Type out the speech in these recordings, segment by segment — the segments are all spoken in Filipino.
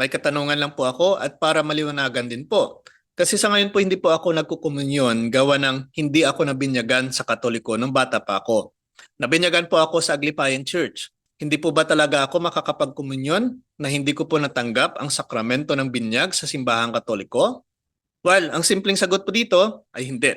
May katanungan lang po ako at para maliwanagan din po. Kasi sa ngayon po hindi po ako nagkukumunyon gawa ng hindi ako nabinyagan sa Katoliko nung bata pa ako. Nabinyagan po ako sa Aglipayan Church. Hindi po ba talaga ako makakapagkumunyon na hindi ko po natanggap ang sakramento ng binyag sa simbahang Katoliko? Well, ang simpleng sagot po dito ay hindi.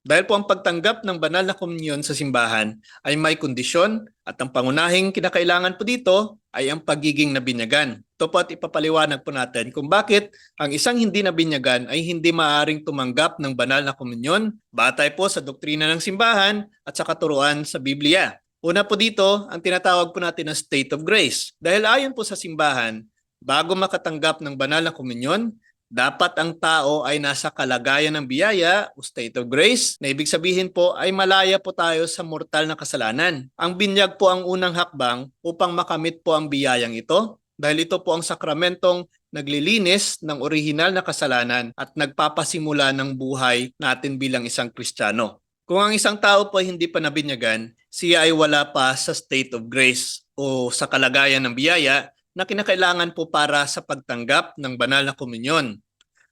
Dahil po ang pagtanggap ng banal na komunyon sa simbahan ay may kondisyon at ang pangunahing kinakailangan po dito ay ang pagiging nabinyagan. Ito po at ipapaliwanag po natin kung bakit ang isang hindi nabinyagan ay hindi maaring tumanggap ng banal na komunyon batay po sa doktrina ng simbahan at sa katuruan sa Biblia. Una po dito, ang tinatawag po natin na state of grace. Dahil ayon po sa simbahan, bago makatanggap ng banal na komunyon, dapat ang tao ay nasa kalagayan ng biyaya o state of grace na ibig sabihin po ay malaya po tayo sa mortal na kasalanan. Ang binyag po ang unang hakbang upang makamit po ang biyayang ito dahil ito po ang sakramentong naglilinis ng orihinal na kasalanan at nagpapasimula ng buhay natin bilang isang Kristiyano. Kung ang isang tao po ay hindi pa nabinyagan, siya ay wala pa sa state of grace o sa kalagayan ng biyaya na kinakailangan po para sa pagtanggap ng banal na komunyon.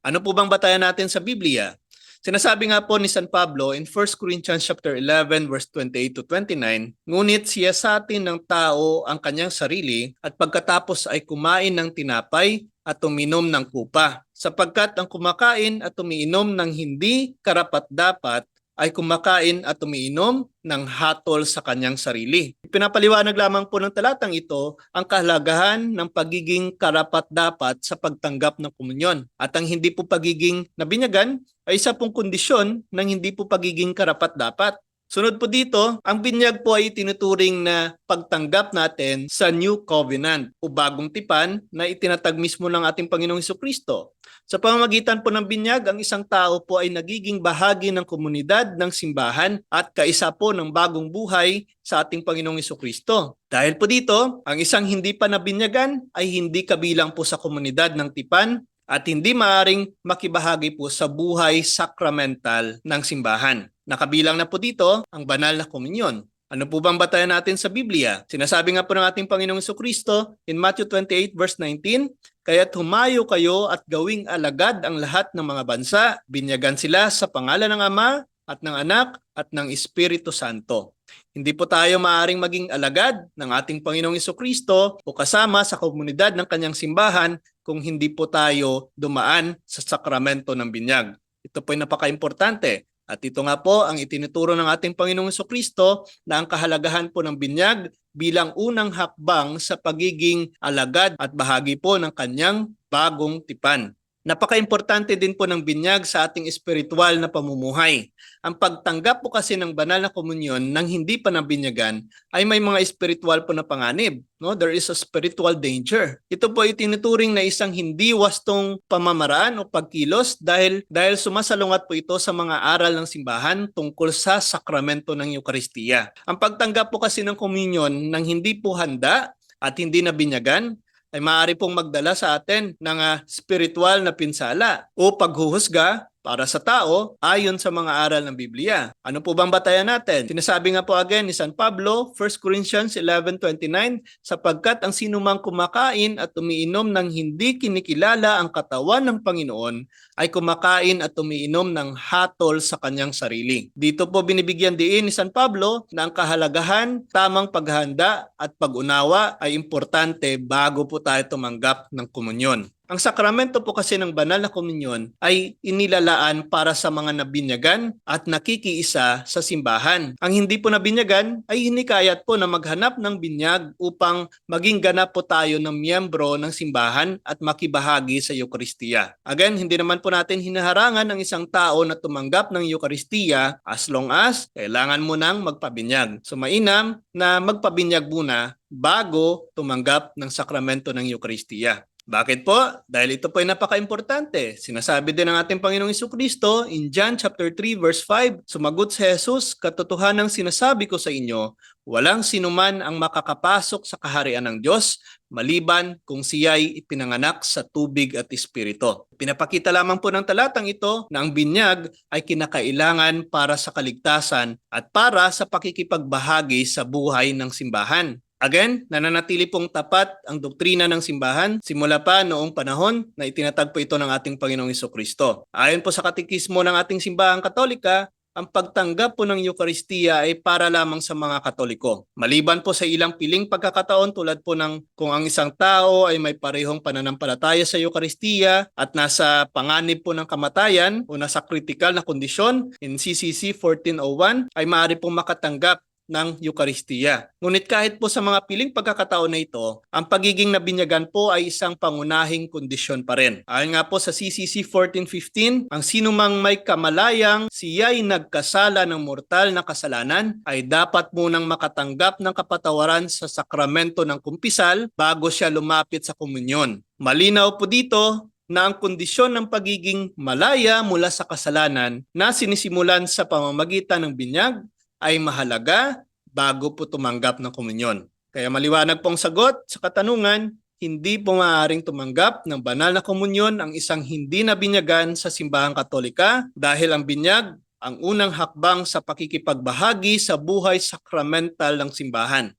Ano po bang batayan natin sa Biblia? Sinasabi nga po ni San Pablo in 1 Corinthians chapter 11 verse 28 to 29, ngunit siya sa atin ng tao ang kanyang sarili at pagkatapos ay kumain ng tinapay at uminom ng kupa. Sapagkat ang kumakain at umiinom ng hindi karapat-dapat ay kumakain at umiinom ng hatol sa kanyang sarili. Pinapaliwanag lamang po ng talatang ito ang kahalagahan ng pagiging karapat-dapat sa pagtanggap ng komunyon. At ang hindi po pagiging nabinyagan ay isa pong kondisyon ng hindi po pagiging karapat-dapat. Sunod po dito, ang binyag po ay tinuturing na pagtanggap natin sa New Covenant o bagong tipan na itinatag mismo ng ating Panginoong Kristo. Sa pamamagitan po ng binyag, ang isang tao po ay nagiging bahagi ng komunidad ng simbahan at kaisa po ng bagong buhay sa ating Panginoong Kristo. Dahil po dito, ang isang hindi pa nabinyagan ay hindi kabilang po sa komunidad ng tipan at hindi maaring makibahagi po sa buhay sacramental ng simbahan. Nakabilang na po dito ang banal na komunyon. Ano po bang batayan natin sa Biblia? Sinasabi nga po ng ating Panginoong Kristo in Matthew 28 verse 19, Kaya't humayo kayo at gawing alagad ang lahat ng mga bansa, binyagan sila sa pangalan ng Ama at ng Anak at ng Espiritu Santo. Hindi po tayo maaring maging alagad ng ating Panginoong Kristo o kasama sa komunidad ng kanyang simbahan kung hindi po tayo dumaan sa sakramento ng binyag. Ito po ay napaka-importante. At ito nga po ang itinuturo ng ating Panginoong Kristo na ang kahalagahan po ng binyag bilang unang hakbang sa pagiging alagad at bahagi po ng kanyang bagong tipan. Napaka-importante din po ng binyag sa ating espiritual na pamumuhay. Ang pagtanggap po kasi ng banal na komunyon nang hindi pa nabinyagan ay may mga espiritual po na panganib. No? There is a spiritual danger. Ito po ay tinuturing na isang hindi wastong pamamaraan o pagkilos dahil dahil sumasalungat po ito sa mga aral ng simbahan tungkol sa sakramento ng Eukaristiya. Ang pagtanggap po kasi ng komunyon nang hindi po handa at hindi nabinyagan ay maaari pong magdala sa atin ng uh, spiritual na pinsala o paghuhusga para sa tao ayon sa mga aral ng Biblia. Ano po bang batayan natin? Sinasabi nga po again ni San Pablo, 1 Corinthians 11.29, sapagkat ang sinumang kumakain at umiinom ng hindi kinikilala ang katawan ng Panginoon ay kumakain at umiinom ng hatol sa kanyang sarili. Dito po binibigyan diin ni San Pablo na ang kahalagahan, tamang paghanda at pag-unawa ay importante bago po tayo tumanggap ng komunyon. Ang sakramento po kasi ng banal na komunyon ay inilalaan para sa mga nabinyagan at nakikiisa sa simbahan. Ang hindi po nabinyagan ay hinikayat po na maghanap ng binyag upang maging ganap po tayo ng miyembro ng simbahan at makibahagi sa Eukaristiya. Again, hindi naman po natin hinaharangan ng isang tao na tumanggap ng Eukaristiya as long as kailangan mo nang magpabinyag. So mainam na magpabinyag muna bago tumanggap ng sakramento ng Eukaristiya. Bakit po? Dahil ito po ay napaka-importante. Sinasabi din ng ating Panginoong Kristo in John chapter 3 verse 5, sumagot si Jesus, katotohanang sinasabi ko sa inyo, walang sinuman ang makakapasok sa kaharian ng Diyos maliban kung siya'y ipinanganak sa tubig at espiritu. Pinapakita lamang po ng talatang ito na ang binyag ay kinakailangan para sa kaligtasan at para sa pakikipagbahagi sa buhay ng simbahan. Again, nananatili pong tapat ang doktrina ng simbahan simula pa noong panahon na itinatag po ito ng ating Panginoong Iso Kristo. Ayon po sa katikismo ng ating simbahang katolika, ang pagtanggap po ng Eukaristiya ay para lamang sa mga Katoliko. Maliban po sa ilang piling pagkakataon tulad po ng kung ang isang tao ay may parehong pananampalataya sa Eukaristiya at nasa panganib po ng kamatayan o nasa critical na kondisyon in CCC 1401 ay maaari pong makatanggap ng Eukaristiya. Ngunit kahit po sa mga piling pagkakataon na ito, ang pagiging nabinyagan po ay isang pangunahing kondisyon pa rin. Ayon nga po sa CCC 1415, ang sinumang may kamalayang siya'y nagkasala ng mortal na kasalanan ay dapat munang makatanggap ng kapatawaran sa sakramento ng kumpisal bago siya lumapit sa komunyon. Malinaw po dito na ang kondisyon ng pagiging malaya mula sa kasalanan na sinisimulan sa pamamagitan ng binyag ay mahalaga bago po tumanggap ng komunyon. Kaya maliwanag pong sagot sa katanungan, hindi po maaaring tumanggap ng banal na komunyon ang isang hindi nabinyagan sa simbahang katolika dahil ang binyag ang unang hakbang sa pakikipagbahagi sa buhay sakramental ng simbahan.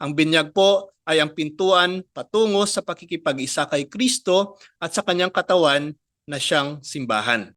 Ang binyag po ay ang pintuan patungo sa pakikipag-isa kay Kristo at sa kanyang katawan na siyang simbahan.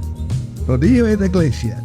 Rodillo et Iglesia.